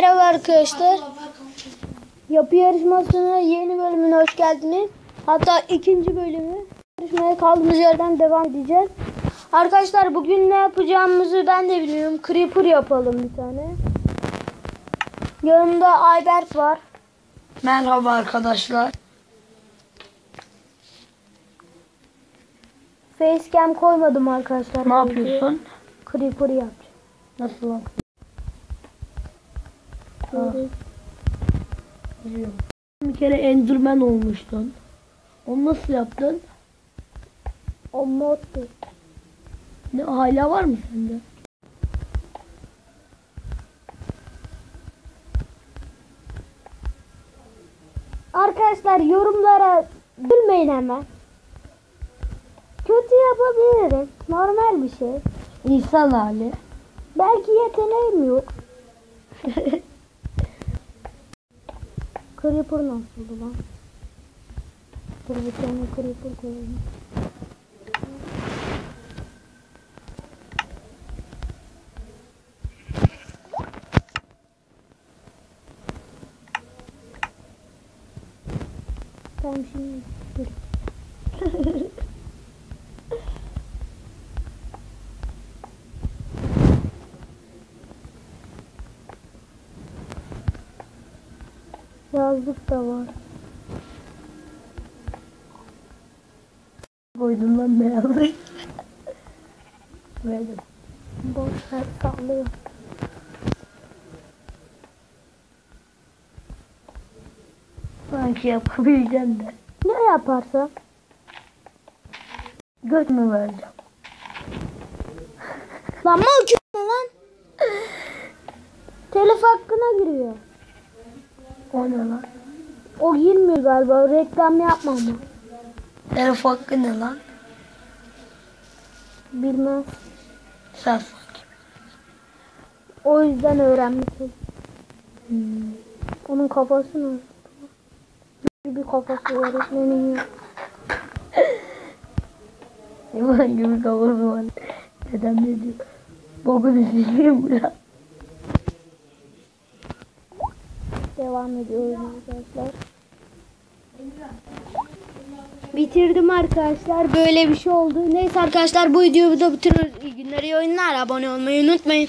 arkadaşlar. Yapı yarışmasına yeni bölümüne hoş geldiniz. Hatta ikinci bölümü. Yarışmaya kaldığımız yerden devam edeceğiz. Arkadaşlar bugün ne yapacağımızı ben de bilmiyorum. Creeper yapalım bir tane. Yanımda Ayberk var. Merhaba arkadaşlar. Facecam koymadım arkadaşlar. Ne yapıyorsun? Creeper yapacağım. Nasıl bak? Biliyorum. Bir kere Enderman olmuştun. Onu nasıl yaptın? O moddu. Ne hala var mı sende? Arkadaşlar yorumlara gülmeyin hemen. Kötü yapabilirim. Normal bir şey. İnsan hali. Belki yeteneğim yok. Creeper nasıldı lan? Dur bir tane Creeper koyalım. Tamam şimdi dur. Yazlık da var. Koydum lan beyazı. Verdim. Boş ver sallıyor. Sanki yapabileceğim de. Ne yaparsa Göt mü vereceğim? Lan mal lan. Telef hakkına giriyor. O ne lan? O girmiyor galiba. Reklam yapma ama. Telef hakkı ne lan? Bilmez. Sen sanki. O yüzden öğrenmişim. Hmm. Onun kafası ne? Bir kafası var. Öğretmenin yok. Yılan gibi kafası var. Dedem ne diyor? Bokunu sileyim lan? Devam ediyoruz arkadaşlar. Bitirdim arkadaşlar. Böyle bir şey oldu. Neyse arkadaşlar bu videoyu da bitiriyoruz. İyi günler, iyi oyunlar. Abone olmayı unutmayın.